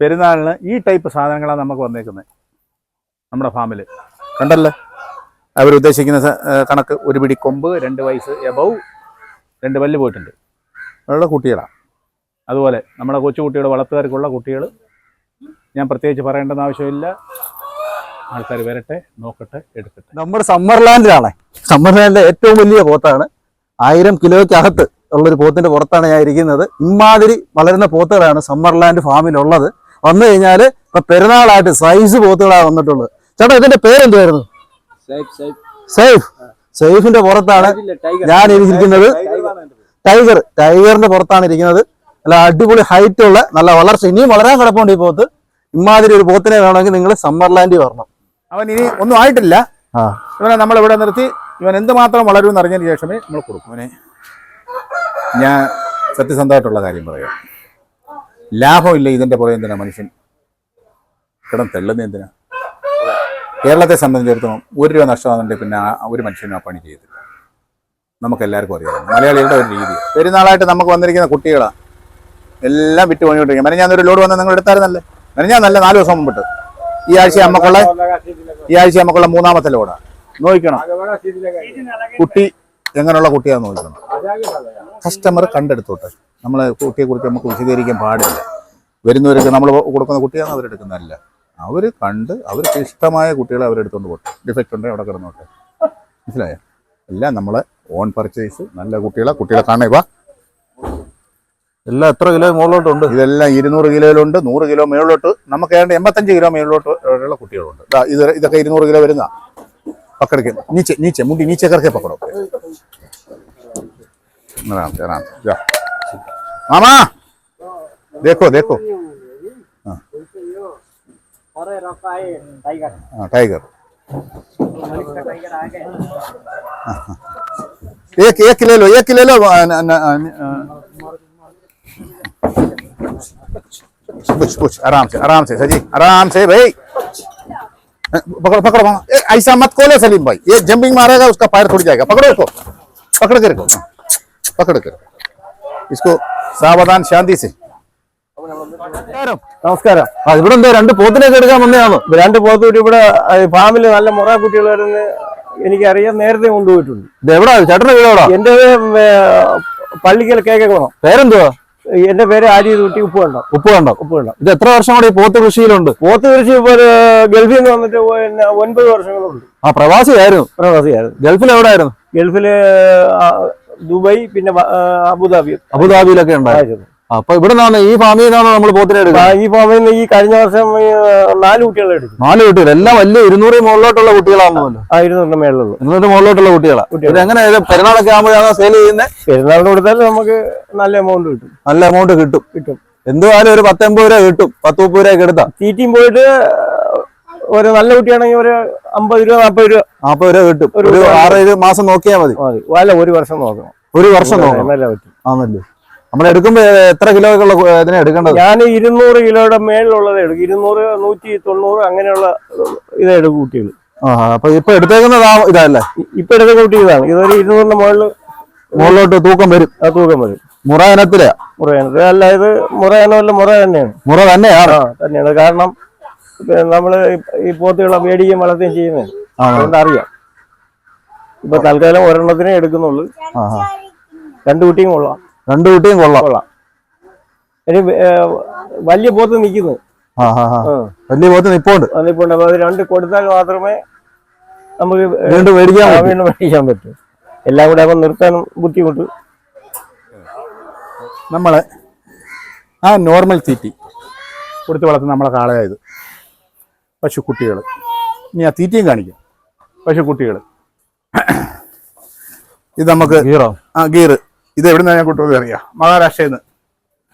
പെരുന്നാളിന് ഈ ടൈപ്പ് സാധനങ്ങളാണ് നമുക്ക് വന്നേക്കുന്നത് നമ്മുടെ ഫാമിൽ കണ്ടല്ലേ? അവരുദ്ദേശിക്കുന്ന കണക്ക് ഒരു പിടി കൊമ്പ് രണ്ട് വയസ്സ് എബവ് രണ്ട് പല്ല് പോയിട്ടുണ്ട്. ഉള്ള കുട്ടികളാണ് അതുപോലെ നമ്മുടെ കൊച്ചുകുട്ടികൾ വളർത്തുകാർക്കുള്ള കുട്ടികൾ ഞാൻ പ്രത്യേകിച്ച് പറയേണ്ടെന്ന് ആവശ്യമില്ല. ആൾക്കാർ വരട്ടെ നോക്കട്ടെ എടുക്കട്ടെ. നമ്മുടെ സമ്മർലാൻഡിലാണ്. സമ്മർലാൻഡിലെ ഏറ്റവും വലിയ പോത്താണ്. ആയിരം കിലോയ്ക്കകത്ത് ഉള്ളൊരു പോത്തിന്റെ പുറത്താണ് ഞാൻ ഇരിക്കുന്നത്. ഇമാതിരി വളരുന്ന പോത്തുകളാണ് സമ്മർലാൻഡ് ഫാമിലുള്ളത് വന്നു കഴിഞ്ഞാൽ ഇപ്പൊ പെരുന്നാളായിട്ട് സൈസ് പോത്തുകളാണ് വന്നിട്ടുള്ളത്. ചേട്ടാ ഇതിന്റെ പേരെന്തായിരുന്നു സേഫ് സേഫിന്റെ പുറത്താണ് ഞാൻ ഇരിക്കുന്നത്. ടൈഗർ ടൈഗറിന്റെ പുറത്താണ് ഇരിക്കുന്നത്. നല്ല അടിപൊളി ഹൈറ്റ് ഉള്ള നല്ല വളർച്ച. ഇനിയും വളരാൻ കിടപ്പുണ്ട് ഈ പോത്ത്. ഇമാതിരി ഒരു പോത്തിനെ വേണമെങ്കിൽ നിങ്ങൾ സമ്മർലാൻഡിൽ വരണം. അവൻ ഇനി ഒന്നും ആയിട്ടില്ല. ആ. ഇവനെ നമ്മൾ ഇവിടെ നിർത്തി. ഇവൻ എന്ത് എന്തുമാത്രം വളരുമെന്ന് അറിഞ്ഞതിന് ശേഷമേ നമ്മൾ കൊടുക്കും. അവനെ ഞാൻ സത്യസന്ധമായിട്ടുള്ള കാര്യം പറയാം. ലാഭമില്ല ഇതിന്റെ പുറകെ എന്തിനാ മനുഷ്യൻ? കിടം തെള്ളുന്ന എന്തിനാ? കേരളത്തെ സംബന്ധിച്ചിടത്തോളം ഒരു രൂപ നഷ്ടമാകുന്നുണ്ടെങ്കിൽ പിന്നെ ആ ഒരു മനുഷ്യനും ആ പണി ചെയ്തില്ല നമുക്ക് എല്ലാവർക്കും അറിയാം. മലയാളികളുടെ ഒരു രീതി. പെരുന്നാളായിട്ട് നമുക്ക് വന്നിരിക്കുന്ന കുട്ടികളാണ് എല്ലാം വിറ്റ് പണിയോണ്ടിരിക്കുക മെനഞ്ഞാന്ന് ഒരു ലോഡ് വന്ന് നിങ്ങൾ എടുത്തായിരുന്നല്ലേ? മെനഞ്ഞാന്നല്ല നാല് ദിവസം മുമ്പിട്ട് ഈ ആഴ്ച നമുക്കുള്ള ഈ ആഴ്ച നമുക്കുള്ള മൂന്നാമത്തെ ലോഡാണ് നോക്കണം. കുട്ടി എങ്ങനെയുള്ള കുട്ടിയാണെന്ന് നോക്കണം. കസ്റ്റമർ കണ്ടെടുത്തോട്ടെ. നമ്മളെ കുട്ടിയെക്കുറിച്ച് നമുക്ക് വിശദീകരിക്കാൻ പാടില്ല. വരുന്നവരൊക്കെ നമ്മൾ കൊടുക്കുന്ന കുട്ടിയാണ് അവരെടുക്കുന്നതല്ല അവർ കണ്ട് അവർക്ക് ഇഷ്ടമായ കുട്ടികളെ അവരെടുത്തുകൊണ്ട് പോട്ടെ. ഡിഫക്റ്റ് ഉണ്ടെങ്കിൽ അവിടെ കിടന്നോട്ടെ മനസ്സിലായോ? എല്ലാം നമ്മളെ ഓൺ പർച്ചേസ് നല്ല കുട്ടികളെ. കുട്ടികളെ കാണേ വാ. എല്ലാം എത്ര കിലോ മുകളിലോട്ടുണ്ട്? ഇതെല്ലാം ഇരുന്നൂറ് കിലോയിലുണ്ട്. നൂറ് കിലോ മുകളിലോട്ട് നമുക്ക് ഏതാണ്ട് എൺപത്തഞ്ച് കിലോ മേളിലോട്ട് ഉള്ള കുട്ടികളുണ്ട്. ഇത് ഇതൊക്കെ ഇരുന്നൂറ് കിലോ വരുന്ന പക്കടയ്ക്ക് നീച്ച നീച്ച മുണ്ടി നീച്ച കറക്കെ പക്കടോ മാമാ! देखो देखो। हाँ। हाँ टाइगर हाँ, हाँ। एक एक ले लो एक ले लो पूछ पूछ आराम से आराम से सजी। आराम से भाई। पकड़ो पकड़ो ऐसा मत खोलो सलीम भाई। ये जंपिंग मारेगा उसका पैर टूट जाएगा। पकड़ो इसको। पकड़ के रखो। हाँ, पकड़ के रखो। इसको सावधान शांति से। നമസ്കാരം. നമസ്കാരം. ആ ഇവിടെ എന്താ രണ്ട് പോത്തിനൊക്കെ എടുക്കാൻ വന്നതാണോ. രണ്ട് പോത്തുകൂടി ഇവിടെ ഫാമിൽ നല്ല മുറ കുട്ടികൾ വരുന്ന എനിക്കറിയാം നേരത്തെ കൊണ്ടുപോയിട്ടുണ്ട്. ഇത് എവിടാ? ചേട്ടന്റെ വീട് എവിടാ? എന്റെ പള്ളിക്കൽ കേക്കണം പേരെന്തുവാ? എന്റെ പേര് ആര്യ കുട്ടി ഉപ്പ് കണ്ടോ ഉപ്പ് കണ്ടോ ഉപ്പ് കണ്ടോ ഇത് എത്ര വർഷം കൂടി പോത്ത് കൃഷിയിലുണ്ട്? പോത്ത് കൃഷി ഇപ്പൊ ഗൾഫിൽ നിന്ന് വന്നിട്ട് പിന്നെ ഒൻപത് വർഷങ്ങളുണ്ട്. ആ പ്രവാസിയായിരുന്നു? പ്രവാസിയായിരുന്നു. ഗൾഫിൽ എവിടെയായിരുന്നു ഗൾഫിൽ ദുബായ് പിന്നെ അബുദാബി. അബുദാബിയിലൊക്കെ ഉണ്ടായിരുന്നു. അപ്പൊ ഇവിടെ നിന്നാണ് ഈ ഫാമിൽ നിന്നാണ് നമ്മൾ പോത്തിനെ എടുക്കുന്നത്. ഈ ഫാമിൽ നിന്ന് ഈ കഴിഞ്ഞ വർഷം നാല് കുട്ടികളെ എടുക്കും നാല് കുട്ടികൾ. എല്ലാം വലിയ ഇരുന്നൂറ് മുകളിലോട്ടുള്ള കുട്ടികളാണെന്നല്ലോ ആയിരുന്നു മേളിലുള്ളൂ. ഇരുന്നൂറ് മുകളിലോട്ടുള്ള കുട്ടികളാ. കുട്ടികളാ. ഇത് എങ്ങനെ പെരുന്നാളൊക്കെ ആകുമ്പോഴാണ് സെയിൽ ചെയ്യുന്നത് പെരുന്നാളിന് കൊടുത്താൽ നമുക്ക് നല്ല എമൗണ്ട് കിട്ടും. നല്ല എമൗണ്ട് കിട്ടും. കിട്ടും. എന്തുവായാലും ഒരു പത്തൊമ്പത് രൂപ കിട്ടും. പത്ത് മുപ്പത് രൂപ ഒക്കെ എടുത്താ. തീറ്റയും പോയിട്ട് ഒരു നല്ല കുട്ടിയാണെങ്കിൽ ഒരു അമ്പത് രൂപ നാൽപ്പത് രൂപ. നാൽപ്പത് രൂപ കിട്ടും. ഒരു ഒരു ആറ് ഏഴ് മാസം നോക്കിയാൽ മതി. അല്ല ഒരു വർഷം നോക്കണം. ഒരു വർഷം നോക്കണം. ആണല്ലേ? നമ്മൾ എടുക്കുമ്പോ എത്ര കിലോ ഉള്ള ഇതിനെ എടുക്കേണ്ടത്? ഞാൻ ഇരുന്നൂറ് കിലോയുടെ മേളിലുള്ളത് എടുക്കും. ഇരുന്നൂറ് നൂറ്റി തൊണ്ണൂറ് അങ്ങനെയുള്ള ഇത് കൂട്ടിയത് കുട്ടികൾ അപ്പൊ ഇപ്പൊ എടുത്തേക്കുന്നത് ഇതല്ലേ? ഇപ്പൊ എടുത്ത കുട്ടി ഇതാണ് ഇതൊരു ഇരുന്നൂറിന്റെ മുകളിൽ മുകളിലോട്ട് തൂക്കം വരും. ആ തൂക്കം വരും. മുറ മുറയനത്തിൽ അല്ല ഇത് മുറയനല്ല മുറ തന്നെയാണ്. മുറ തന്നെയാണ്? തന്നെയാണ്. കാരണം നമ്മൾ ഈ പോത്തുകളെ മേടിക്കുകയും വളർത്തുകയും ചെയ്യുന്നത്? അതുകൊണ്ട് അറിയാം. ഇപ്പൊ തൽക്കാലം ഒരെണ്ണത്തിനെ എടുക്കുന്നുള്ളൂ. രണ്ട് കുട്ടിയും കൊള്ളാം. രണ്ടു കുട്ടിയും കൊള്ളാം. വലിയ പോത്ത് നിൽക്കുന്നു. വലിയ പോത്ത് നിപ്പോണ്ട്. നിപ്പോണ്ട്. അപ്പൊ അത് രണ്ട് കൊടുത്താൽ മാത്രമേ നമുക്ക് വീണ്ടും മേടിക്കാൻ പറ്റും. വീണ്ടും മേടിക്കാൻ പറ്റും. എല്ലാം കൂടെ അപ്പൊ നിർത്താനും ബുദ്ധിമുട്ട്. നമ്മളെ ആ നോർമൽ തീറ്റി കൊടുത്ത് വളർത്തുന്ന നമ്മളെ കാളയായത് പശുക്കുട്ടികൾ ഇനി ആ തീറ്റയും കാണിക്കും. പശുക്കുട്ടികൾ ഇത് നമുക്ക് ഗീറോ ആ ഗീർ ഇത് എവിടെ നിന്നാണ് ഞാൻ കൊണ്ടുപോയി അറിയാം. മഹാരാഷ്ട്രയിൽ നിന്ന്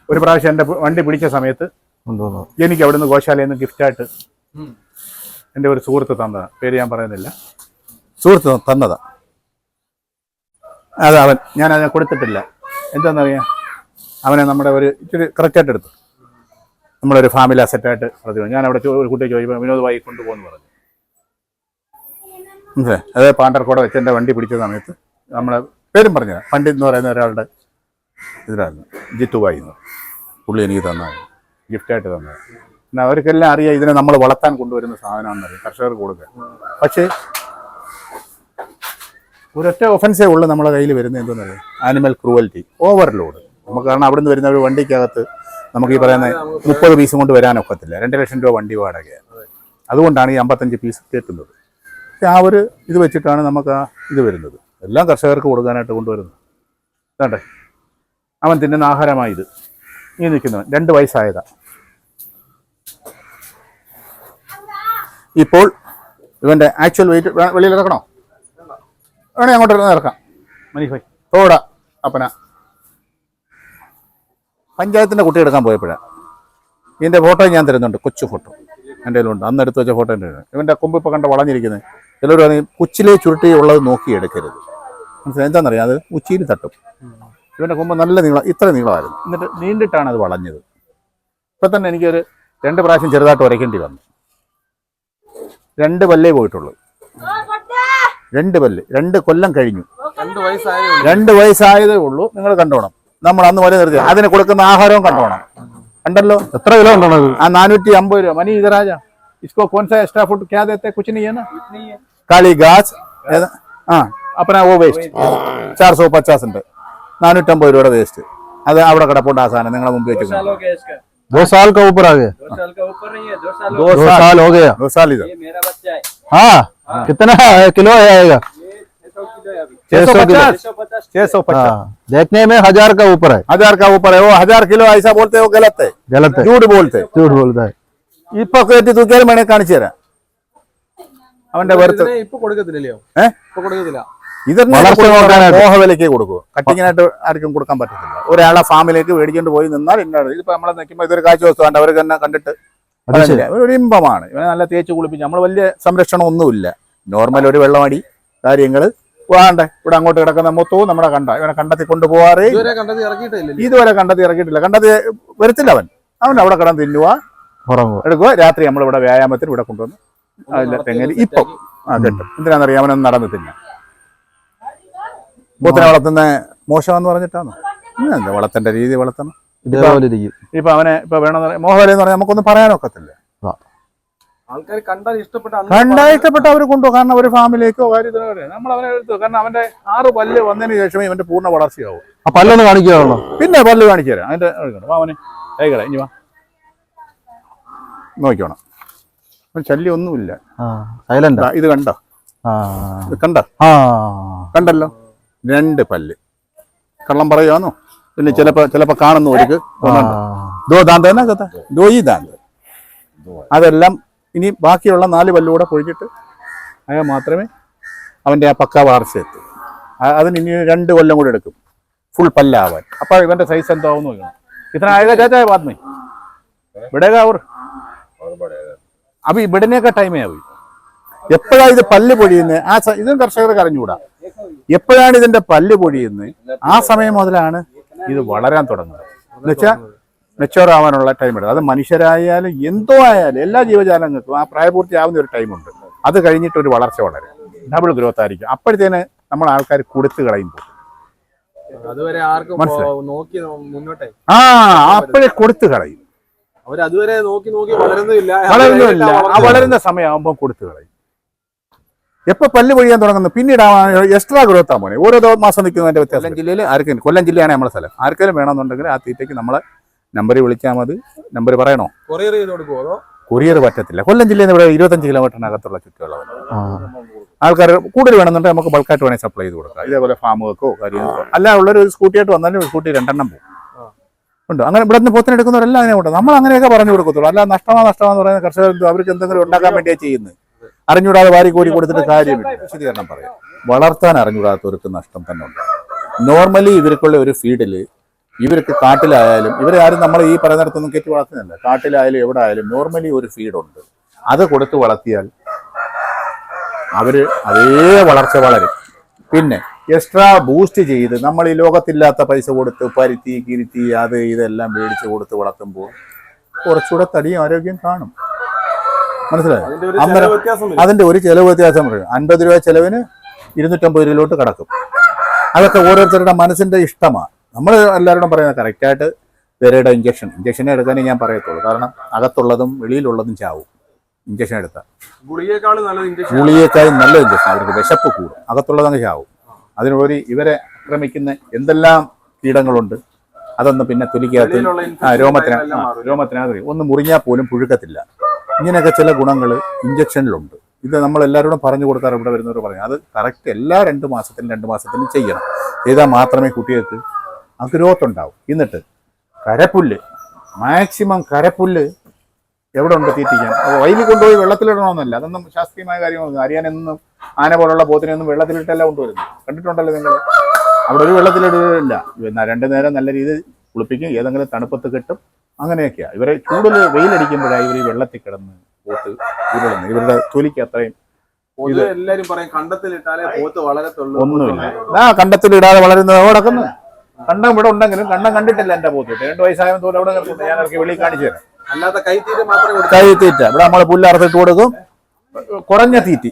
ഒരു പ്രാവശ്യം എന്റെ വണ്ടി പിടിച്ച സമയത്ത് എനിക്ക് അവിടുന്ന് ഗോശാലയിൽ നിന്ന് ഗിഫ്റ്റായിട്ട് എന്റെ ഒരു സുഹൃത്ത് തന്നതാണ് പേര് ഞാൻ പറയുന്നില്ല. സുഹൃത്ത് തന്നതാ. അത് അവൻ ഞാൻ അതിനെ കൊടുത്തിട്ടില്ല. എന്താണെന്നറിയാം അവനെ നമ്മുടെ ഒരു ഇച്ചിരി കറക്റ്റായിട്ട് എടുത്തു. നമ്മളൊരു ഫാമിലി അസറ്റായിട്ട് പറഞ്ഞു. ഞാൻ അവിടെ ഒരു കുട്ടിയെ ചോദിച്ചപ്പോൾ വിനോദമായി കൊണ്ടുപോകുന്നു പറഞ്ഞു. അതെ അതേ പാണ്ടർക്കോടെ വെച്ച് എന്റെ വണ്ടി പിടിച്ച സമയത്ത് നമ്മളെ പേരും പറഞ്ഞ പണ്ഡിത് എന്ന് പറയുന്ന ഒരാളുടെ ഇതിലായിരുന്നു. ജിത്തുവായി എന്ന് പുള്ളി എനിക്ക് തന്നാൽ ഗിഫ്റ്റായിട്ട് തന്നത് പിന്നെ അവർക്കെല്ലാം അറിയാം ഇതിനെ നമ്മൾ വളർത്താൻ കൊണ്ടുവരുന്ന സാധനമാണെന്നറിയാം കർഷകർക്ക് കൊടുക്കുക പക്ഷേ ഒരൊറ്റ ഒഫൻസേ ഉള്ളൂ നമ്മുടെ കയ്യിൽ വരുന്നത് എന്തെന്നറിയാം ആനിമൽ ക്രൂവൽറ്റി ഓവർലോഡ് നമുക്ക് കാരണം അവിടെ നിന്ന് വരുന്ന ഒരു വണ്ടിക്കകത്ത് നമുക്ക് ഈ പറയുന്ന മുപ്പത് പീസും കൊണ്ട് വരാനൊക്കത്തില്ല. രണ്ട് ലക്ഷം രൂപ വണ്ടി വാടകയാണ്. അതുകൊണ്ടാണ് ഈ അമ്പത്തഞ്ച് പീസ് കയറ്റുന്നത്. ആ ഒരു ഇത് വെച്ചിട്ടാണ് നമുക്ക് ആ ഇത് വരുന്നത്. എല്ലാം കർഷകർക്ക് കൊടുക്കാനായിട്ട് കൊണ്ടുവരുന്നു. വേണ്ടേ അവൻ തിന്നുന്ന ആഹാരമായി ഇത്. ഈ നിൽക്കുന്നവൻ രണ്ട് വയസ്സായതാ. ഇപ്പോൾ ഇവന്റെ ആക്ച്വൽ വെയിറ്റ് വെളിയിൽ ഇറക്കണോ? വേണേ അങ്ങോട്ട് ഇറങ്ങി ഇറക്കാം. മനീഷ് തോടാ അപ്പന. പഞ്ചായത്തിന്റെ കുട്ടി എടുക്കാൻ പോയപ്പോഴാണ് ഇതിന്റെ ഫോട്ടോ ഞാൻ തരുന്നുണ്ട് കൊച്ചു ഫോട്ടോ എന്റെ കയ്യിലുണ്ട്. അന്ന് എടുത്ത് വെച്ച ഫോട്ടോ എന്റെ ഇവന്റെ കൊമ്പ് ഇപ്പോൾ കണ്ട വളഞ്ഞിരിക്കുന്നത് ചിലർ കുച്ചിലെ ചുരുട്ടി ഉള്ളത് നോക്കി എടുക്കരുത്. മനസ്സിലായി എന്താണെന്നറിയാം അത് ഉച്ചിയിൽ തട്ടും ഇവന്റെ കൊമ്പ് നല്ല നീളം ഇത്ര നീളമായിരുന്നു എന്നിട്ട് നീണ്ടിട്ടാണ് അത് വളഞ്ഞത് ഇപ്പൊ തന്നെ എനിക്കൊരു രണ്ട് പ്രാവശ്യം ചെറുതായിട്ട് ഉരയ്ക്കേണ്ടി വന്നു രണ്ട് പല്ലേ പോയിട്ടുള്ളൂ രണ്ട് പല്ല് രണ്ട് കൊല്ലം കഴിഞ്ഞു രണ്ട് വയസ്സായ രണ്ട് വയസ്സായതേ ഉള്ളൂ നിങ്ങൾ കണ്ടോണം നമ്മൾ അന്ന് വരെ നിർത്തി അതിന് കൊടുക്കുന്ന ആഹാരവും കണ്ടോണം കണ്ടല്ലോ എത്ര കിലോ ഉണ്ടോ അത് ആ നാനൂറ്റി അമ്പത് രൂപ മനി ഇതരാജ इसको कौन सा एक्स्ट्रा फूड क्या देते हैं कुछ नहीं है ना काली घास ഏതാ? ആ अपना वो वेस्ट चार सौ पचास ഉണ്ട് നാനൂറ്റമ്പത് രൂപയുടെ വേസ്റ്റ് അത് അവിടെ കിടപ്പുണ്ട് ആ സാധനം നിങ്ങളെ മുമ്പ് വെച്ച് साल हो गया इसका दो साल का ऊपर आ गया दो साल का ऊपर नहीं है दो साल दो हो दो साल साल हो गया दो साल इधर गया। ये मेरा बच्चा है हाँ कितना किलो आएगा ये छह सौ किलो है अभी छह सौ 600 किलो। पचास छह सौ पचास छह सौ पचास हाँ देखने में हजार का ऊपर है हजार का ऊपर है वो हजार किलो ऐसा बोलते हो गलत है गलत है झूठ बोलते झूठ बोलता है ഇപ്പൊ കയറ്റി തൂക്കിയാലും വേണേ കാണിച്ചു തരാം അവന്റെ വെറുത്ത് ഇപ്പൊ കൊടുക്കത്തില്ലല്ലോ ഏ? ഇപ്പൊ കൊടുക്കത്തില്ല ഇതിന് വളർച്ച നോക്കാനായിട്ട്. മോഹവിലയ്ക്ക് കൊടുക്കൂ. കട്ടിങ്ങിനായിട്ട് ആർക്കും കൊടുക്കാൻ പറ്റത്തില്ല. ഒരാളെ ഫാമിലേക്ക് മേടിക്കൊണ്ട് പോയി നിന്നാൽ ഇന്നാണ് ഇതിപ്പോ നമ്മളെ നിൽക്കുമ്പോൾ ഇതൊരു കാഴ്ച വസ്തു അവർ അവർക്ക് തന്നെ കണ്ടിട്ട് ഒരു ഇമ്പമാണ്. ഇവനെ നല്ല തേച്ച് കുളിപ്പിച്ച് നമ്മൾ വലിയ സംരക്ഷണം ഒന്നുമില്ല നോർമൽ ഒരു വെള്ളമടി കാര്യങ്ങൾ വേണ്ട. ഇവിടെ അങ്ങോട്ട് കിടക്കുന്ന മൊത്തവും നമ്മുടെ കണ്ട ഇവനെ കണ്ടെത്തി കൊണ്ടുപോകാറ്. ഇതുവരെ കണ്ടെത്തി ഇറക്കിയിട്ടില്ല കണ്ടെത്തി വരത്തില്ല അവൻ. അവൻ അവിടെ കിടന്ന് തിന്നുക എടുക്കുക. രാത്രി നമ്മൾ ഇവിടെ വ്യായാമത്തിന് ഇവിടെ കൊണ്ടുവന്ന് അതില്ല തെങ്ങൽ ഇപ്പം. ആ കെട്ടും. എന്തിനാണെന്നറിയാം? അവനൊന്ന് നടന്ന് തിന്നാൻ പോത്തിനെ വളർത്തുന്ന മോശമെന്ന് പറഞ്ഞിട്ടാണോ? എന്താ വളർത്തേണ്ട രീതി വളർത്തണം. ഇപ്പൊ അവനെ ഇപ്പൊ വേണമെന്ന് പറയാം മോഹവല എന്ന് പറഞ്ഞാൽ നമുക്കൊന്നും പറയാനൊക്കത്തില്ല ആൾക്കാർ കണ്ടാൽ ഇഷ്ടപ്പെട്ട അന്ന് കണ്ടാ ഇഷ്ടപ്പെട്ട അവർ കൊണ്ടുപോകും. കാരണം ഒരു കാര്യത്തിനോ വരെ. നമ്മൾ അവനെ എടുത്തു. കാരണം അവന്റെ ആറ് പല്ല് വന്നതിന് ശേഷമേ ഇവന്റെ പൂർണ വളർച്ചയാവും. ആ പല്ലൊന്ന് കാണിക്കുകയാണോ പിന്നെ പല്ല് കാണിച്ചു തരാം. അതിന്റെ അവന് ഏകട ഇനി വാ. നോക്കിക്കോണം. ശല്യം ഒന്നുമില്ല. ഇത് കണ്ടോ? കണ്ടോ? കണ്ടല്ലോ? രണ്ട് പല്ല്. കള്ളം പറയുവാണോ പിന്നെ ചിലപ്പോ ചിലപ്പോ കാണുന്നു ഒരുക്ക്. ദോ ദോയി അതെല്ലാം ഇനി ബാക്കിയുള്ള നാല് പല്ലുകൂടെ പൊഴിച്ചിട്ട് അയാൾ മാത്രമേ അവന്റെ ആ പക്ക വാർച്ച എത്തൂ അതിന് ഇനി രണ്ട് കൊല്ലം കൂടി എടുക്കും. ഫുൾ പല്ലാവാൻ. അപ്പൊ ഇവന്റെ സൈസ് എന്താവും നോക്കണം. ഇത്ര ആയതാ ചേച്ചായ ബാത്മേ വിടേകാ അവർ. അപ്പൊ ഇവിടനേക്കാ ടൈമേ ആവും എപ്പോഴാണ് ഇത് പല്ല് പൊഴിയുന്നത് ആ ഇതും കർഷകർക്ക് അറിഞ്ഞുകൂടാ. എപ്പോഴാണ് ഇതിന്റെ പല്ല് പൊഴിയുന്നത്? ആ സമയം മുതലാണ് ഇത് വളരാൻ തുടങ്ങുന്നത്. എന്നുവെച്ചാൽ മെച്ചോർ ആവാനുള്ള ടൈം എടുക്കും അത് മനുഷ്യരായാലും എന്തോ ആയാലും എല്ലാ ജീവജാലങ്ങൾക്കും ആ പ്രായപൂർത്തിയാവുന്ന ഒരു ടൈമുണ്ട് അത് കഴിഞ്ഞിട്ട് ഒരു വളർച്ച വളരെ ഡബിൾ ഗ്രോത്ത് ആയിരിക്കും. അപ്പോഴത്തേന് നമ്മൾ ആൾക്കാർ കൊടുത്തു കളയും അതുവരെ ആർക്കും നോക്കി മുന്നോട്ടെ. ആ അപ്പോഴേ കൊടുത്തു കളയും. നോക്കി നോക്കി വളരുന്നില്ല വളരുന്നില്ല ആ വളരുന്ന സമയമാകുമ്പോൾ കൊടുത്തു കളയും. എപ്പോ പല്ല് പൊഴിയാൻ തുടങ്ങുന്നു? പിന്നീട് എക്സ്ട്രാ ഗ്രോത്ത് ആ മോനെ. ഓരോ മാസം നിൽക്കുന്നതിന്റെ വ്യത്യാസം കൊല്ലം ജില്ലയിൽ ആർക്കും കൊല്ലം ജില്ലയാണ് നമ്മുടെ സ്ഥലം. ആർക്കെങ്കിലും വേണമെന്നുണ്ടെങ്കിൽ ആ തീറ്റയ്ക്ക് നമ്മളെ നമ്പറിൽ വിളിച്ചാൽ മതി. നമ്പർ പറയണോ? കൊറിയർ ചെയ്ത് കൊടുക്കുമോ കൊറിയർ പറ്റത്തില്ല. കൊല്ലം ജില്ലയിൽ നിന്ന് ഇവിടെ ഇരുപത്തഞ്ച് കിലോമീറ്ററിനകത്തുള്ള ചുറ്റുകളാണ് ആ ആൾക്കാർ കൂടുതൽ വേണമെന്നുണ്ടെങ്കിൽ നമുക്ക് ബൾക്കായിട്ട് വേണേൽ സപ്ലൈ ചെയ്ത് കൊടുക്കാം. ഇതേപോലെ ഫാമുകൾക്കോ കാര്യങ്ങൾക്കോ. അല്ല ഉള്ളൊരു സ്കൂട്ടി ആയിട്ട് വന്നാലും ഒരു സ്കൂട്ടി രണ്ടെണ്ണം പോകും ഉണ്ട്. അങ്ങനെ ഇവിടെ നിന്ന് പൊത്തിനെടുക്കുന്നവരെല്ലാം അങ്ങനെ ഉണ്ട്. നമ്മൾ അങ്ങനെയൊക്കെ പറഞ്ഞു കൊടുക്കത്തുള്ളൂ. അല്ല നഷ്ടമാ നഷ്ടമാന്ന് പറയുന്ന കർഷകർ അവർക്ക് എന്തെങ്കിലും ഉണ്ടാക്കാൻ വേണ്ടിയാണ് ചെയ്യുന്നത്. അറിഞ്ഞൂടാതെ വാരി കോരി കൊടുത്തിട്ട് കാര്യമില്ല. വിശദീകരണം പറയാം. വളർത്താൻ അറിഞ്ഞൂടാത്തവർക്ക് നഷ്ടം തന്നെ ഉണ്ട്. നോർമലി ഇവർക്കുള്ള ഒരു ഫീഡിൽ ഇവർക്ക് കാട്ടിലായാലും ഇവരെ ആരും നമ്മൾ ഈ പറയുന്നിടത്തൊന്നും കയറ്റി വളർത്തുന്നില്ല. കാട്ടിലായാലും എവിടെ ആയാലും നോർമലി ഒരു ഫീഡുണ്ട് അത് കൊടുത്ത് വളർത്തിയാൽ അവർ അതേ വളർച്ച വളരും. പിന്നെ എക്സ്ട്രാ ബൂസ്റ്റ് ചെയ്ത് നമ്മൾ ഈ ലോകത്തില്ലാത്ത പൈസ കൊടുത്ത് പരുത്തി കിരുത്തി അത് ഇതെല്ലാം മേടിച്ച് കൊടുത്ത് വളർത്തുമ്പോൾ കുറച്ചുകൂടെ തടിയും ആരോഗ്യം കാണും. മനസ്സിലായോ? അതിന്റെ ഒരു അന്നേരം ചെലവ് വ്യത്യാസം അതിന്റെ ഒരു ചെലവ് വ്യത്യാസം പറയും അൻപത് രൂപ ചെലവിന് ഇരുന്നൂറ്റമ്പത് രൂപയിലോട്ട് കിടക്കും. അതൊക്കെ ഓരോരുത്തരുടെ മനസ്സിന്റെ ഇഷ്ടമാണ്. നമ്മൾ എല്ലാവരോടും പറയുന്നത് കറക്റ്റായിട്ട് പേരുടെ ഇഞ്ചക്ഷൻ ഇഞ്ചക്ഷൻ എടുക്കാനേ ഞാൻ പറയത്തുള്ളൂ. കാരണം അകത്തുള്ളതും വെളിയിലുള്ളതും ചാവും. ഇഞ്ചക്ഷൻ എടുത്താൽ ഗുളിയേക്കാളും നല്ല ഇഞ്ചക്ഷൻ അവർക്ക് വിശപ്പ് കൂടും. അകത്തുള്ളതങ്ങ് ചാവും. അതിനുപരി ഇവരെ ആക്രമിക്കുന്ന എന്തെല്ലാം കീടങ്ങളുണ്ട് അതൊന്നും പിന്നെ തുലിക്കാത്ത വെളിയിലുള്ള ആ infection രോമത്തിന് ആ, എല്ലാം മാറും. രോമത്തിനകത്ത് ഒന്ന് മുറിഞ്ഞാൽ പോലും പുഴുക്കത്തില്ല. ഇങ്ങനെയൊക്കെ ചില ഗുണങ്ങൾ ഇഞ്ചക്ഷനിലുണ്ട് ഇത് നമ്മൾ എല്ലാവരോടും പറഞ്ഞു കൊടുക്കാറ് ഇവിടെ വരുന്നവർ പറയും. അത് കറക്റ്റ് എല്ലാ രണ്ട് മാസത്തിനും രണ്ട് മാസത്തിനും ചെയ്യണം. ചെയ്താൽ മാത്രമേ കുട്ടികൾക്ക് ആ ഗ്രോത്ത് ഉണ്ടാവും. എന്നിട്ട് കരപ്പുല്ല് മാക്സിമം കരപ്പുല്ല് എവിടെ ഉണ്ട് തീറ്റിക്കാൻ? വയലിൽ കൊണ്ടുപോയി വെള്ളത്തിലിടണമെന്നല്ല. അതൊന്നും ശാസ്ത്രീയമായ കാര്യങ്ങളൊന്നും അറിയാനെന്നും ആന പോലുള്ള പോത്തിനെയൊന്നും വെള്ളത്തിലിട്ടല്ല കൊണ്ടുവരുന്നത്. കണ്ടിട്ടുണ്ടല്ലോ നിങ്ങൾ അവിടെ ഒരു വെള്ളത്തിലിടില്ല രണ്ടു നേരം നല്ല രീതിയിൽ കുളിപ്പിക്കും ഏതെങ്കിലും തണുപ്പത്ത് കെട്ടും അങ്ങനെയൊക്കെയാണ് ഇവരെ ചൂടിൽ വെയിലടിക്കുമ്പോഴാണ് ഇവർ ഈ വെള്ളത്തിൽ കിടന്ന് പോത്ത് ഉരുളുന്നത് ഇവരുടെ തൊലിക്ക് അത്രയും എല്ലാരും പറയും കണ്ടത്തിലിട്ടാലേ പോത്ത് വളരത്തുള്ളൂ ഒന്നുമില്ല. ആ കണ്ടത്തിലിടാതെ വളരുന്നത് കിടക്കുന്നു കണ്ടം ഇവിടെ ഉണ്ടെങ്കിലും കണ്ടം കണ്ടിട്ടില്ല എന്റെ പോത്ത് രണ്ട് വയസ്സായാലും തോലും അവിടെ കിടക്കുന്നു ഞാൻ ഇറക്കി വെളിയിൽ കാണിച്ചു തരാം. അല്ലാത്ത കൈത്തീറ്റ മാത്രമേ കൈത്തീറ്റ തീറ്റ. ഇവിടെ നമ്മൾ പുല്ല് അറുത്തിട്ട് കൊടുക്കും. കുറഞ്ഞ തീറ്റി.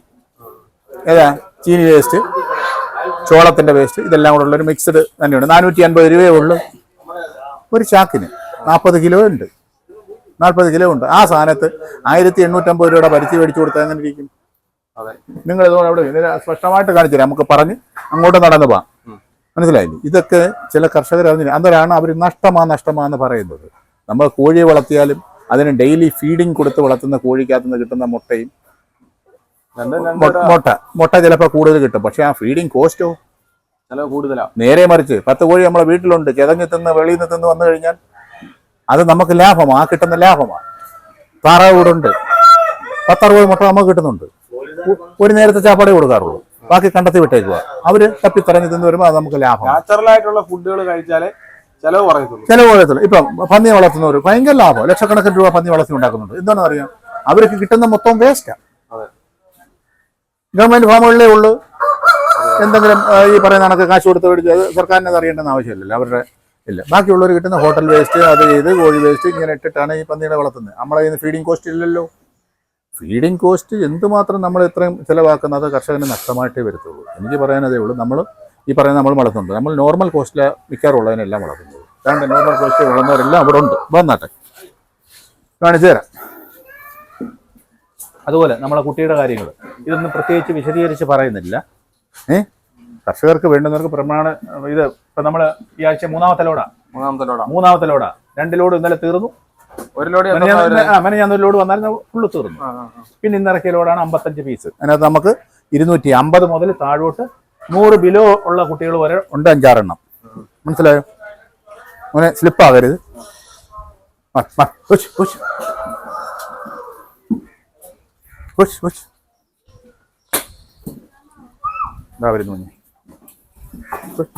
ഏതാ? ചീനി വേസ്റ്റ് ചോളത്തിന്റെ വേസ്റ്റ് ഇതെല്ലാം കൂടെ ഉള്ള ഒരു മിക്സ്ഡ് തന്നെയുണ്ട്. നാനൂറ്റി അൻപത് രൂപയേ ഉള്ളൂ. ഒരു ചാക്കിന് നാൽപ്പത് കിലോ ഉണ്ട്. നാൽപ്പത് കിലോ ഉണ്ട്. ആ സാധനത്ത് ആയിരത്തി എണ്ണൂറ്റമ്പത് രൂപയുടെ പരിധി മേടിച്ചു കൊടുത്താൽ എങ്ങനെ ഇരിക്കും? അതെ. നിങ്ങൾ ഇതുകൊണ്ട് അവിടെ ഇതിനെ സ്പഷ്ടമായിട്ട് കാണിച്ചു നമുക്ക് പറഞ്ഞ് അങ്ങോട്ട് നടന്നു പോവാം. മനസ്സിലായില്ലേ? ഇതൊക്കെ ചില കർഷകർ അറിഞ്ഞില്ല. അന്നേരമാണ് അവർ നഷ്ടമാ നഷ്ടമാ എന്ന് പറയുന്നത്. നമ്മൾ കോഴിയെ വളർത്തിയാലും അതിന് ഡെയിലി ഫീഡിങ് കൊടുത്ത് വളർത്തുന്ന കോഴിക്കകത്ത് നിന്ന് കിട്ടുന്ന മുട്ടയും മുട്ട മുട്ട ചിലപ്പോൾ കൂടുതൽ കിട്ടും. പക്ഷെ ആ ഫീഡിങ് കോസ്റ്റോ ചെലവ് കൂടുതലാണ് നേരെ മറിച്ച് പത്ത് കോഴി നമ്മളെ വീട്ടിലുണ്ട് കിതങ്ങി തിന്ന് വെളിയിൽ നിന്ന് തിന്ന് വന്നു കഴിഞ്ഞാൽ അത് നമുക്ക് ലാഭമാണ് ആ കിട്ടുന്ന ലാഭമാണ് താറാവ് കൂടെ ഉണ്ട് പത്തറുപത് മുട്ട നമുക്ക് കിട്ടുന്നുണ്ട്. ഒരു നേരത്തെ ചാപ്പാടേ കൊടുക്കാറുള്ളൂ. ബാക്കി കണ്ടെത്തി വിട്ടേക്കുക അവർ തപ്പി തറഞ്ഞു തിന്ന് വരുമ്പോൾ അത് നമുക്ക് ലാഭം നാച്ചുറൽ ആയിട്ടുള്ള ഫുഡുകൾ കഴിച്ചാലേ ചിലവ് കുറയത്തുള്ളൂ. ചിലവ് കുറയത്തുള്ളൂ. ഇപ്പം പന്നി വളർത്തുന്നവർ ഭയങ്കര ലാഭം. ലക്ഷക്കണക്കിന് രൂപ പന്നി വളർത്തി ഉണ്ടാക്കുന്നുണ്ട്. എന്താണെന്ന് അറിയാം അവർക്ക് കിട്ടുന്ന മൊത്തം വേസ്റ്റാണ്. ഗവൺമെന്റ് ഫാമുകളിലേ ഉള്ളൂ. എന്തെങ്കിലും ഈ പറയുന്ന കണക്ക് കാശ് കൊടുത്ത് മേടിച്ച് അത് സർക്കാരിനത് അറിയേണ്ടെന്ന് ആവശ്യമില്ലല്ലോ അവരുടെ ഇല്ല. ബാക്കിയുള്ളവർ കിട്ടുന്ന ഹോട്ടൽ വേസ്റ്റ് അത് ചെയ്ത് കോഴി വേസ്റ്റ് ഇങ്ങനെ ഇട്ടിട്ടാണ് ഈ പന്നിയുടെ വളർത്തുന്നത്. നമ്മളെ ഇതിന് ഫീഡിങ് കോസ്റ്റ് ഇല്ലല്ലോ. ഫീഡിങ് കോസ്റ്റ് എന്തുമാത്രം നമ്മൾ ഇത്രയും ചിലവാക്കുന്നത് കർഷകന് നഷ്ടമായിട്ടേ വരത്തുള്ളൂ. എനിക്ക് പറയാനതേ ഉള്ളൂ നമ്മൾ ഈ പറയുന്ന നമ്മൾ വളർത്തുന്നത്. നമ്മൾ നോർമൽ കോസ്റ്റിലാണ് മിക്കാറുള്ളതിനെല്ലാം വളർത്തുന്നത്. അതുകൊണ്ട് നോർമൽ കോസ്റ്റ് വളർന്നവരെല്ലാം അവിടെ ഉണ്ട്. വന്നാട്ടെ. കാണിച്ചു തരാം. അതുപോലെ നമ്മളെ കുട്ടിയുടെ കാര്യങ്ങൾ ഇതൊന്നും പ്രത്യേകിച്ച് വിശദീകരിച്ച് പറയുന്നില്ല. ഏ? കർഷകർക്ക് വേണ്ടുന്നവർക്ക് പ്രമാണ ഇത് ഇപ്പൊ നമ്മൾ ഈ ആഴ്ച മൂന്നാമത്തെ ലോഡാ. മൂന്നാമത്തെ ലോഡാ. മൂന്നാമത്തെ ലോഡാ. രണ്ട് ലോഡ് ഇന്നലെ തീർന്നു. ഒരു ലോഡ് മെനഞ്ഞാന്ന് ഒരു ലോഡ് വന്നാലും ഫുള്ള് തീർന്നു. പിന്നെ ഇന്നിറക്കിയ ലോഡാണ് അമ്പത്തഞ്ച് പീസ്. അതിനകത്ത് നമുക്ക് ഇരുന്നൂറ്റി അമ്പത് മുതൽ താഴോട്ട് നൂറ് ബിലോ ഉള്ള കുട്ടികൾ വരെ ഉണ്ട് അഞ്ചാറെണ്ണം. മനസ്സിലായോ? അങ്ങനെ സ്ലിപ്പാകരുത് ഉഷ്, ഉഷ്. ഉഷ്, ഉഷ്. ദാ വരുന്നു കുഞ്ഞ്. ഉഷ്.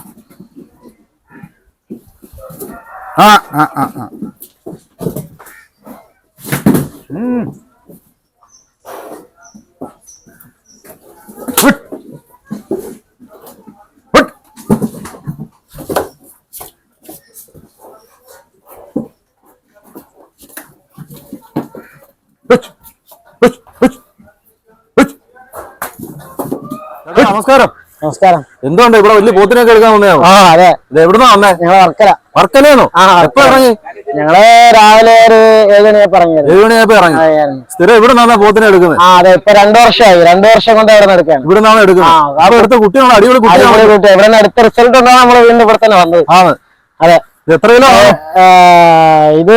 ആ ആ ആ ആ ഉം. ഹുട്ട്. ഹുട്ട്. നമസ്കാരം. നമസ്കാരം. എന്തുകൊണ്ട് ഇവിടെ വലിയ പോത്തിനൊക്കെ എടുക്കാൻ വന്നതാണ്? ആ അതെ. ഇത് എവിടുന്നാ വന്നേ? ഞങ്ങൾ വർക്കല. വർക്കലയാണോ? ആ എപ്പോ ഇറങ്ങി? ഞങ്ങൾ രാവിലെ ഒരു ഏഴുമണിയായപ്പോ ഇറങ്ങി സ്ഥിരം ഇവിടെ നിന്നാ പോത്തിനെ എടുക്കുന്നത്? ആ അതെ ഇപ്പൊ രണ്ടു വർഷമായി. രണ്ടു വർഷം കൊണ്ട് ഇവിടെ എടുക്കാൻ ഇവിടെ നിന്നാണ് എടുക്കുന്നത്? ആ, അപ്പൊ എടുത്ത കുട്ടികളാണ് അടിപൊളി കുട്ടികളാണ് കുട്ടി. ഇവിടെ നിന്ന് അടുത്ത റിസൾട്ട് ഉണ്ടാവും നമ്മൾ വീണ്ടും ഇവിടെ തന്നെ വന്നത്. ആണ്. അതെ. എത്ര കിലോ ഇത്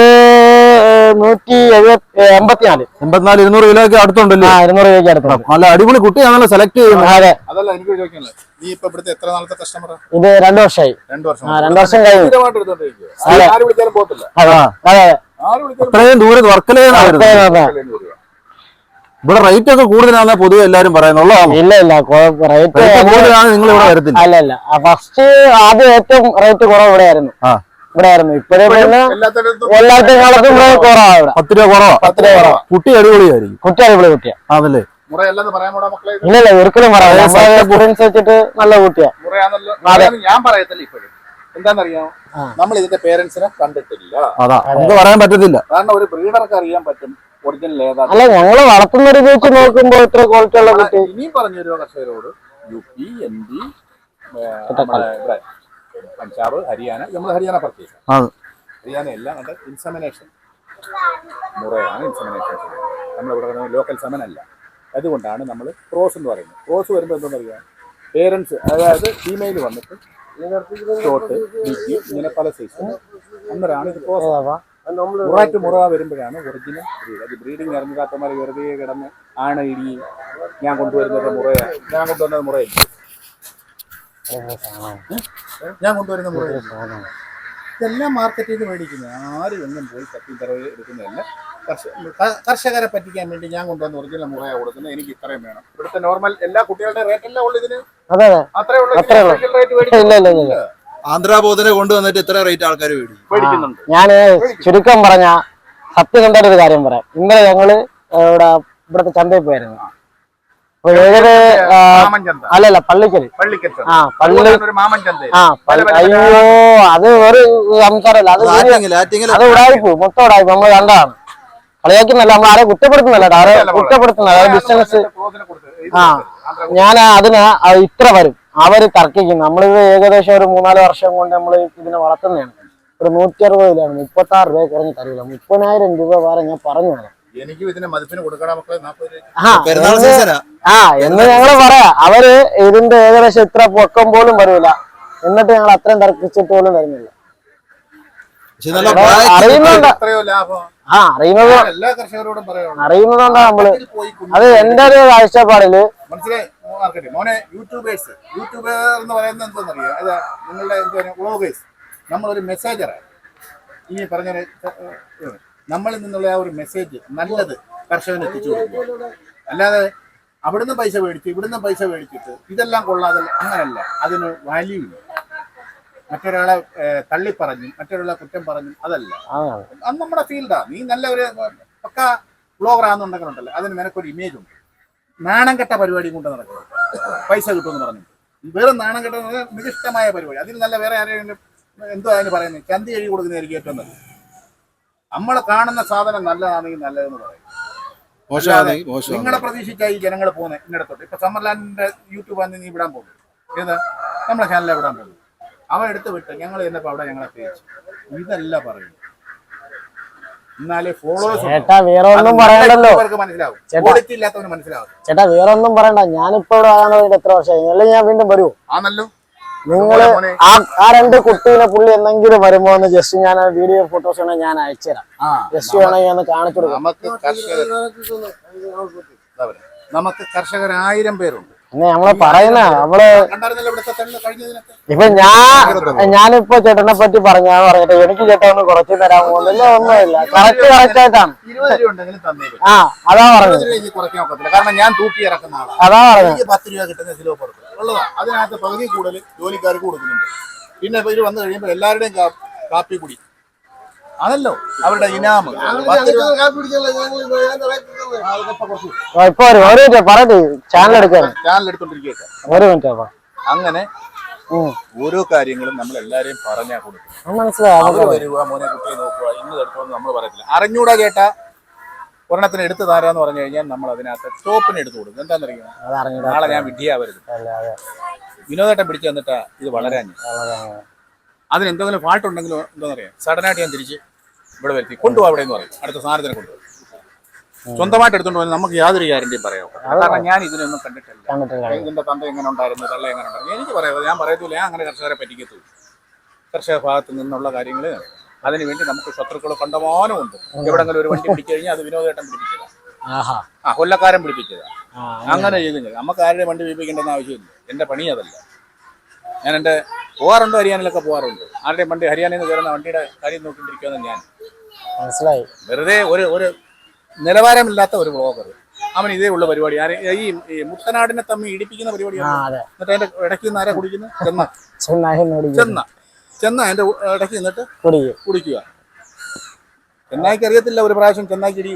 നൂറ്റി എൺപത്തിനാല്. എൺപത്തിനാല് ഇരുന്നൂറ് കിലോയ്ക്ക് അടുത്തുണ്ടല്ലോ? ആ ഇരുന്നൂറ് കിലോയ്ക്ക് അടുത്തുണ്ട്. നല്ല അടിപൊളി കുട്ടിയാണല്ലോ സെലക്ട് ചെയ്യുന്നത്. അതെ. അതല്ല എനിക്ക് ചോദിക്കാനുള്ളത് നീ ഇപ്പൊ ഇവിടുത്തെ എത്ര നാളത്തെ കസ്റ്റമർ ഇത് രണ്ടു വർഷമായി രണ്ടു വർഷം. ആ രണ്ടു വർഷം കഴിഞ്ഞു. അത്രയും ദൂരം അതെ. ഇവിടെ റേറ്റ് ഒക്കെ കൂടുതലാണ് പൊതുവെ എല്ലാരും പറയുന്നുള്ളതാണ് ഇല്ല ഇല്ല. റേറ്റ് റേറ്റ് കൂടുതലാണ് നിങ്ങൾ ഇവിടെ വരത്തില്ല. അല്ല അല്ല ഫസ്റ്റ് ആദ്യം ഏറ്റവും റേറ്റ് കുറവ് ഇവിടെയായിരുന്നു. ആ. ഇവിടെയായിരുന്നു. ഇപ്പോഴും പിന്നെ എല്ലാത്തിടത്തും എല്ലാത്തിനും കാലത്തും ഇവിടെ പത്ത് രൂപ കുറവാ പത്ത് രൂപ കുറവാ. കുട്ടി അടിപൊളിയായിരിക്കും. കുട്ടി അടിപൊളി കുട്ടിയാ. അതല്ലേ ഇല്ലല്ല ഒരിക്കലും പറയാം വെച്ചിട്ട് നല്ല കുട്ടിയാ. ഞാൻ പറയത്തില്ല ഇപ്പോഴും. എന്താണെന്നറിയാമോ. നമ്മൾ ഇതിന്റെ പേരൻസിനെ കണ്ടിട്ടില്ല. അതാ നമുക്ക് പറയാൻ പറ്റത്തില്ല. കാരണം ഒരു ബ്രീഡർക്ക് അറിയാൻ പറ്റും ഒറിജിനൽ ഏതാണ് അല്ല ഞങ്ങൾ വളർത്തുന്നൊരു വെച്ച് നോക്കുമ്പോ ഇത്ര ക്വാളിറ്റി ഉള്ള കുട്ടി. ഇനിയും പറഞ്ഞു കർഷകരോട്? U P and Punjab Haryana നമ്മൾ ഹരിയാന പർച്ചേസ് ഹരിയാന എല്ലാം അത് ഇൻസമിനേഷൻ മുറയാണ് ഇൻസമിനേഷൻ നമ്മളിവിടെ ലോക്കൽ സെമനല്ല അതുകൊണ്ടാണ് നമ്മൾ ക്രോസ് എന്ന് പറയുന്നത്. ക്രോസ് വരുമ്പോൾ എന്താണെന്നറിയാം പേരൻസ് അതായത് ഫീമെയിൽ വന്നിട്ട് ഷോട്ട് ഇങ്ങനെ പല സൈസ് അന്നേരമാണ് ഇത് ക്രോസ് മുറാറ്റ് മുറ വരുമ്പോഴാണ് ഒറിജിനൽ ബ്രീഡ് അത് ബ്രീഡിങ് ഇറങ്ങിക്കാത്തമാർ വെറുതെ കിടന്ന് ആണ് ഇടി ഞാൻ കൊണ്ടുവരുന്നത് മുറയാണ്. ഞാൻ കൊണ്ടുവന്നത് മുറയില്ല? ഞാൻ കൊണ്ടുവരുന്ന ഇതെല്ലാം മാർക്കറ്റിൽ നിന്ന് മേടിക്കുന്നത് ആരും ഒന്നും പോയി തപ്പി തറവ് എടുക്കുന്നതല്ല. കർഷക കർഷകരെ പറ്റിക്കാൻ വേണ്ടി ഞാൻ കൊണ്ടുവന്ന ഒറിജിനൽ മുറയാണ് കൊടുക്കുന്നത്. എനിക്ക് ഇത്രയും വേണം. ഇവിടുത്തെ നോർമൽ എല്ലാ കുട്ടികളുടെ റേറ്റ് എല്ലാം ഉള്ളു ഇതിന്? അതെ അതെ. അത്രേ ഉള്ളൂ അത്രേ ഉള്ളൂ. സ്പെഷ്യൽ റേറ്റ് ഇല്ല ഇല്ല ഇല്ല ആന്ധ്രാബോധനെ കൊണ്ടുവന്നിട്ട് ഇത്ര റേറ്റ് ആൾക്കാർ മേടിക്കും. ഞാൻ ചുരുക്കം പറഞ്ഞ സത്യം ഒരു കാര്യം പറയാം. ഇന്നലെ ഞങ്ങൾ ഇവിടെ ഇവിടുത്തെ ചന്തയിൽ പോയായിരുന്നു അപ്പൊ ഏതൊരു ആ, മാമൻ ചന്ത അല്ലല്ല പള്ളിക്കൽ ആ പള്ളി അയ്യോ അത് ഒരു സംസാരമല്ല അത് അത് ഉടായ്പു മൊത്തം ഉടായ്പു നമ്മൾ കണ്ടതാണ് കളിയാക്കുന്നല്ല നമ്മൾ ആരെ കുറ്റപ്പെടുത്തുന്നല്ല. ആരെ കുറ്റപ്പെടുത്തുന്നല്ല ബിസിനസ് ആ ഞാൻ അതിന് ഇത്ര വരും. അവർ തർക്കിക്കും. നമ്മളിത് ഏകദേശം ഒരു മൂന്നാൽ വർഷം കൊണ്ട് നമ്മൾ ഇതിനെ വളർത്തുന്നതാണ്. ഒരു നൂറ്റി അറുപതിലാണ് മുപ്പത്തി ആറ് രൂപ കുറഞ്ഞ് തരില്ല മുപ്പതിനായിരം രൂപ വേറെ ഞാൻ പറഞ്ഞു തരാം എനിക്കും ഇതിനെ മതിപ്പിന് കൊടുക്കണം മക്കളെ നാൽപ്പത് രൂപ ആ എന്ന് ആ എന്ന് ഞങ്ങൾ പറയാ. അവർ ഇതിന്റെ ഏകദേശം ഇത്ര പൊക്കം പോലും വരൂല. എന്നിട്ട് ഞങ്ങൾ അത്രയും തർക്കിച്ചിട്ട് പോലും തരുന്നില്ല പക്ഷെ നല്ല ഇവിടെ പ്രായ- അറിയുന്നുണ്ട് എത്രയോ ലാഭം. ആ അറിയുന്നത് എല്ലാ കർഷകരോടും അറിയുന്നതുകൊണ്ടാ നമ്മൾ അത് എന്റെ ഒരു കാഴ്ചപ്പാടിൽ മനസ്സിലായി? മോനെ യൂട്യൂബേഴ്സ് യൂട്യൂബർ എന്ന് പറയുന്നത് എന്താണെന്നറിയോ അത് നിങ്ങളുടെ എന്താ വ്ളോഗേഴ്സ് നമ്മളൊരു മെസ്സേജറാണ് ഈ പറഞ്ഞ നമ്മളിൽ നിന്നുള്ള ആ ഒരു മെസ്സേജ് നല്ലത് കർഷകന് എത്തിച്ചു കൊടുക്കുക അല്ലാതെ അവിടുന്ന് പൈസ മേടിച്ച് ഇവിടുന്ന് പൈസ മേടിച്ചിട്ട് ഇതെല്ലാം കൊള്ളാതെ അങ്ങനല്ല. അതിന് വാല്യൂ ഇല്ല. മറ്റൊരാളെ തള്ളി തള്ളിപ്പറഞ്ഞും മറ്റൊരാളെ കുറ്റം പറഞ്ഞും അതല്ല. അത് നമ്മുടെ ഫീൽഡാ നീ നല്ല ഒരു പക്ക ബ്ലോഗർ ആണെന്നുണ്ടെങ്കിലുണ്ടല്ലോ. അതിന് നിനക്കൊരു ഇമേജ് ഉണ്ട്. നാണം കെട്ട പരിപാടി കൊണ്ട് നടക്കുന്നത് പൈസ കിട്ടുമെന്ന് പറഞ്ഞു. വെറും നാണം കെട്ടുന്നത് നികിഷ്ടമായ പരിപാടി. അതിൽ നല്ല വേറെ ആരെങ്കിലും എന്തോ അതിന് പറയുന്നത്? ചന്തി എഴുതി കൊടുക്കുന്നതായിരിക്കും ഏറ്റവും നല്ലത്. നമ്മൾ കാണുന്ന സാധനം നല്ലതാണെങ്കിൽ നല്ലതെന്ന് പറയും. നിങ്ങളെ പ്രതീക്ഷിച്ചായി ജനങ്ങൾ പോകുന്നത് ഇങ്ങടത്തോട്ട് ഇപ്പൊ സമ്മർലാൻഡിന്റെ യൂട്യൂബ് ആണ് നീ വിടാൻ പോകും ഏത്? നമ്മളെ ചാനലിൽ വിടാൻ പോകും അവൻ എടുത്ത് വിട്ട് ഞങ്ങൾ ചെന്നപ്പോ അവിടെ ഞങ്ങളെ തേച്ചു ഇതല്ല പറയുന്നത്. എന്നാലേ ഫോളോവേഴ്സ് ചേട്ടാ വേറെ ഒന്നും പറയണ്ടല്ലോ. മനസ്സിലാവും. ക്വാളിറ്റി ഇല്ലാത്തവന് മനസ്സിലാവും. ചേട്ടാ വേറെ ഒന്നും പറയണ്ട. ഞാനിപ്പോ ഇവിടെ എത്ര വർഷമായി? അല്ലെങ്കിൽ ഞാൻ വീണ്ടും വരുമോ ആണല്ലോ. നിങ്ങൾ ആ രണ്ട് കുട്ടീനെ പുള്ളി എന്തെങ്കിലും വരുമ്പോ ഒന്ന് ജസ്റ്റ് ഞാൻ വീഡിയോ ഫോട്ടോസ് വേണമെങ്കിൽ ഞാൻ അയച്ചുതരാം ജസ്റ്റ് വേണമെങ്കിൽ ഒന്ന് കാണിച്ചു കൊടുക്കാം. നമുക്ക് കർഷകർ ആയിരം പേരുണ്ട്. നമ്മൾ പറയുന്ന നമ്മൾ ഇപ്പൊ ഞാൻ ഞാനിപ്പോ ചേട്ടനെ പറ്റി പറഞ്ഞാ പറയട്ടെ. എനിക്ക് ചേട്ടൻ ഒന്ന് കുറച്ച് തരാൻ പോകുന്നില്ല ഒന്നുമില്ല. കറക്റ്റ് കറക്റ്റ് ആയിട്ടാണ്. ആ അതാ പറഞ്ഞത്. അതാ പറഞ്ഞത്. പത്ത് രൂപ കിട്ടുന്ന കിലോ പുറത്ത് ഉള്ളതാ അതിനകത്ത് പകുതി കൂടുതൽ ജോലിക്കാർക്ക് കൊടുക്കുന്നുണ്ട്. പിന്നെ ഇപ്പൊ ഇത് വന്നു കഴിയുമ്പോൾ എല്ലാവരുടെയും കാപ്പി കുടി. അതല്ലോ അവരുടെ ഇനാമ്. ചാനൽ എടുത്തോണ്ടിരിക്കുക അങ്ങനെ. ഓരോ കാര്യങ്ങളും നമ്മൾ എല്ലാരെയും പറഞ്ഞാ കൊടുക്കും. അവർ അതൊക്കെ മോനെ കുട്ടിയെ നോക്കുക ഇന്ന് തടുത്തോന്ന് നമ്മൾ പറയത്തില്ല. അറിഞ്ഞൂടാ കേട്ടാ. ഒരെണ്ണത്തിന് എടുത്ത് താരാന്ന് പറഞ്ഞു കഴിഞ്ഞാൽ നമ്മൾ അതിനകത്ത് ടോപ്പിന് എടുത്തു കൊടുക്കും. എന്താണെന്നറിയാം നാളെ ഞാൻ വിഡ്ഢിയാവരുത് വിനോദേട്ടൻ പിടിച്ചു തന്നിട്ടാ ഇത് വളരാൻ അതിന് എന്തെങ്കിലും ഫാൾട്ട് ഉണ്ടെങ്കിലും എന്താണെന്നറിയാം സഡനായിട്ട് ഞാൻ തിരിച്ച് ഇവിടെ വരുത്തി. കൊണ്ടുപോകാം അവിടെ എന്ന് പറയും. അടുത്ത സാധനത്തിന് കൊണ്ടുപോകും സ്വന്തമായിട്ട് എടുത്തോണ്ട് പോയാൽ നമുക്ക് യാതൊരു ഗ്യാരണ്ടിയും പറയാം കാരണം ഞാൻ ഇതിനൊന്നും കണ്ടിട്ടില്ല. കണ്ടിട്ടില്ല ഇതിന്റെ തന്ത എങ്ങനെ ഉണ്ടായിരുന്നു തള്ള എങ്ങനെ ഉണ്ടായിരുന്നു? എനിക്ക് പറയാം. ഞാൻ പറയത്തില്ല ഞാൻ അങ്ങനെ കർഷകരെ പറ്റിക്കത്തുള്ളൂ. കർഷക ഭാഗത്ത് നിന്നുള്ള കാര്യങ്ങൾ അതിനുവേണ്ടി നമുക്ക് ശത്രുക്കൾ കണ്ടമാനമുണ്ട്. എവിടെങ്കിലും ഒരു വണ്ടി പിടിച്ചു കഴിഞ്ഞാൽ അത് വിനോദേട്ടം പിടിപ്പിച്ചതാ. ആ കൊല്ലക്കാരൻ പിടിപ്പിച്ചതാ. അങ്ങനെ. ചെയ്തു നമുക്ക് ആരുടെ വണ്ടി പിടിപ്പിക്കേണ്ടെന്ന് ആവശ്യമില്ല. എന്റെ പണി അതല്ല. ഞാൻ എന്റെ പോകാറുണ്ട് ഹരിയാനയിലൊക്കെ പോകാറുണ്ട് ആരുടെയും വണ്ടി ഹരിയാനയിൽ നിന്ന് കയറുന്ന വണ്ടിയുടെ കാര്യം നോക്കിക്കൊണ്ടിരിക്കുകയാണ് ഞാൻ. മനസ്സിലായി. വെറുതെ ഒരു ഒരു നിലവാരമില്ലാത്ത ഒരു ബ്ലോഗർ അവൻ ഇതേ ഉള്ള പരിപാടി. ആരെ ഈ മുട്ടനാടിനെ തമ്മിൽ ഇടിപ്പിക്കുന്ന പരിപാടിയാണ്. എന്നിട്ട് അതിന്റെ ഇടയ്ക്ക് നിന്ന് ആരാ കുടിക്കുന്നത്? ചെന്ന. ചെന്ന. ചെന്ന അതിന്റെ ഇടയ്ക്ക് നിന്നിട്ട് കുടിക്കുക. ചെന്നായിക്ക് അറിയത്തില്ല ഒരു പ്രാവശ്യം ചെന്നായിക്ക് ഇടി